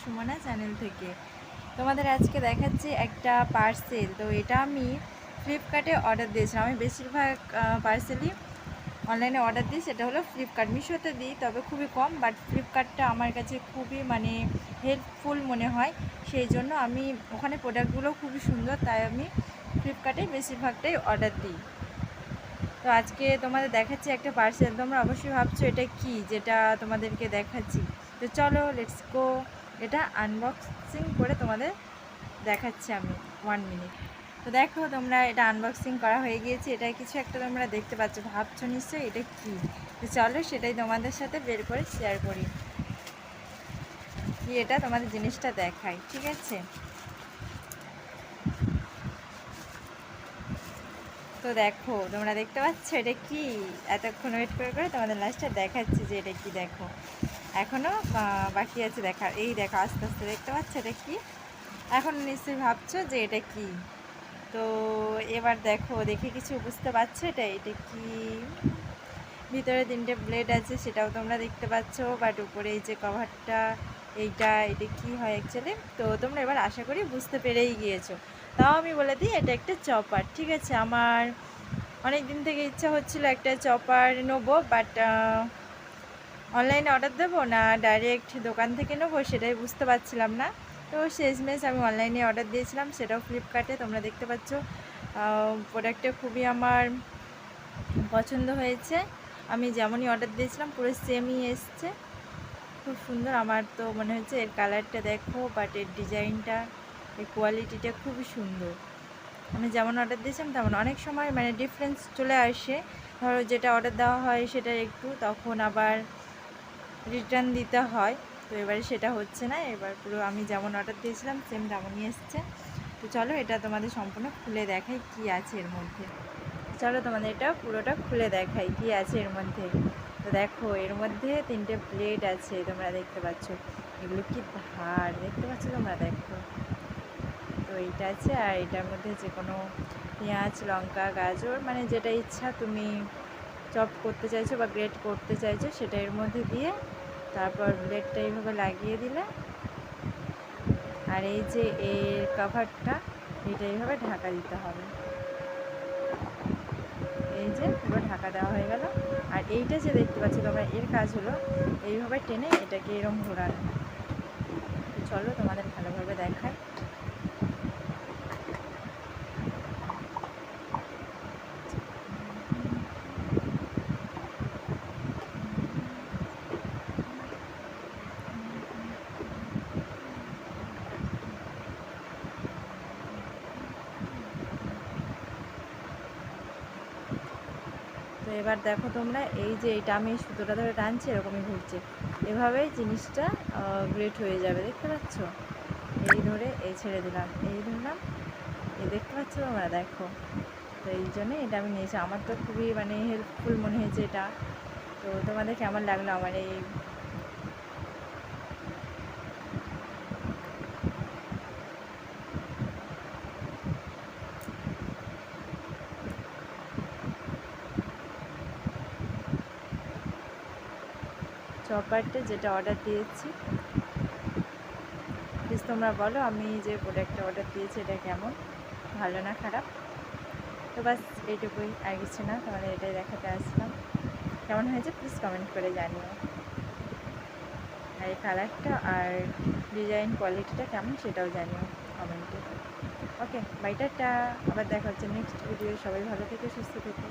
Sumana channel থেকে। তোমাদের আজকে দেখাচ্ছি একটা পার্সেল তো এটা আমি ফ্লিপকার্টে অর্ডার দিয়েছিলাম। আমি বেশিরভাগ পার্সেলই অনলাইনে অর্ডার দিই। সেটা হলো ফ্লিপকার্ট মিশোতে দিই, তবে খুবই কম বাট ফ্লিপকার্টটা আমার কাছে খুবই মানে হেল্পফুল মনে হয়। সেই জন্য আমি ওখানে প্রোডাক্টগুলো খুবই সুন্দর, তাই আমি ফ্লিপকার্টে বেশিরভাগটাই অর্ডার দিই। তো আজকে তোমাদের দেখাচ্ছি একটা পার্সেল তোমরা অবশ্যই ভাবছ এটা কি, যেটা তোমাদেরকে দেখাচ্ছি। তো চলো লেটস গো এটা আনবক্সিং করে তোমাদের দেখাচ্ছি আমি ওয়ান মিনিট তো দেখো, তোমরা এটা আনবক্সিং করা হয়ে গিয়েছে। এটা কিছু একটা তোমরা দেখতে পাচ্ছ, ভাবছ নিশ্চয়ই এটা কি? তো চলো, সেটাই তোমাদের সাথে বের করে শেয়ার করি। কি এটা তোমাদের জিনিসটা দেখাই, ঠিক আছে? তো দেখো, তোমরা দেখতে পাচ্ছ এটা কি? এতক্ষণ ওয়েট করে করে তোমাদের লাস্টে দেখাচ্ছি যে এটা কি, দেখো। এখনও বাকি আছে দেখার এই দেখো আস্তে আস্তে দেখতে পাচ্ছ এটা কি? এখন নিশ্চয়ই ভাবছ যে এটা কি? তো এবার দেখো, দেখে কিছু বুঝতে পারছ এটা? এটা কি? ভিতরে তিনটে ব্লেড আছে, সেটাও তোমরা দেখতে পাচ্ছ বাট উপরে এই যে কভারটা এইটা, এটা কি হয় অ্যাকচুয়ালি তো তোমরা এবার আশা করি বুঝতে পেরেই গিয়েছো। তাও আমি বলে দিই, এটা একটা চপার ঠিক আছে? আমার অনেক দিন থেকে ইচ্ছা হচ্ছিল একটা চপার নেব বাট অনলাইনে অর্ডার দেবো না ডাইরেক্ট দোকান থেকে নেব সেটাই বুঝতে পারছিলাম না। তো শেষমেশ আমি অনলাইনে অর্ডার দিয়েছিলাম, সেটাও ফ্লিপকার্টে তোমরা দেখতে পাচ্ছ। প্রোডাক্টটা খুবই আমার পছন্দ হয়েছে। আমি যেমনই অর্ডার দিয়েছিলাম, পুরো সেমই এসছে। খুব সুন্দর, আমার তো মনে হচ্ছে এর কালারটা দেখো বাট এর ডিজাইনটা এর কোয়ালিটিটা খুবই সুন্দর। আমি যেমন অর্ডার দিয়েছিলাম, তেমন অনেক সময় মানে ডিফারেন্স চলে আসে। ধরো যেটা অর্ডার দেওয়া হয় সেটা একটু, তখন আবার রিটার্ন দিতে হয়। তো এবারে সেটা হচ্ছে না, এবার পুরো আমি যেমন অর্ডার দিয়েছিলাম সেম তেমনই এসছে। তো চলো এটা তোমাদের সম্পূর্ণ খুলে দেখাই কি আছে এর মধ্যে। চলো তোমাদের এটা পুরোটা খুলে দেখাই কি আছে এর মধ্যে। তো দেখো, এর মধ্যে তিনটে প্লেট আছে, তোমরা দেখতে পাচ্ছ। এগুলো কি ধার দেখতে পাচ্ছ তোমরা? দেখো। তো এইটা আছে, আর এটার মধ্যে যে কোনো পেঁয়াজ, লঙ্কা, গাজর মানে যেটা ইচ্ছা তুমি চপ করতে চাইছো বা গ্রেট করতে চাইছো সেটা এর মধ্যে দিয়ে তারপর ব্লেডটা এইভাবে লাগিয়ে দিলে। আর এই যে এর কাভারটা এটা এইভাবে ঢাকা দিতে হবে। এই যে পুরো ঢাকা দেওয়া হয়ে গেল। আর এইটা যে দেখতে পাচ্ছি তোমরা, এর কাজ হলো এইভাবে টেনে এটাকে এরম ঘোরানো। চলো তোমাদের ভালোভাবে দেখায় তো এবার দেখো তোমরা, এই যে এইটা আমি সুতোটা ধরে টানছি, এরকমই ঘুরছে। এভাবেই জিনিসটা গ্রেট হয়ে যাবে, দেখতে পাচ্ছ? এই ধরে এই ছেড়ে দিলাম, এই ধরলাম, এই দেখতে পাচ্ছ তোমরা? দেখো, তো এই জন্যে এটা আমি নিয়েছি। আমার তো খুবই মানে হেল্পফুল মনে হয়েছে এটা। তো তোমাদের কেমন লাগল আমার এই চপারটা যেটা অর্ডার দিয়েছি। প্লিজ তোমরা বলো আমি যে প্রোডাক্টটা অর্ডার দিয়েছি এটা কেমন? ভালো না খারাপ? তো বাস এইটুকুই, আর কিছু না তোমাদের এটাই দেখাতে আসলাম। কেমন হয়েছে? প্লিজ কমেন্ট করে জানিও। আর এই কালারটা আর ডিজাইন কোয়ালিটিটা কেমন সেটাও জানিও কমেন্টে ওকে বাইটারটা আবার দেখা হচ্ছে নেক্সট ভিডিও সবাই ভালো থেকে, সুস্থ থেকে।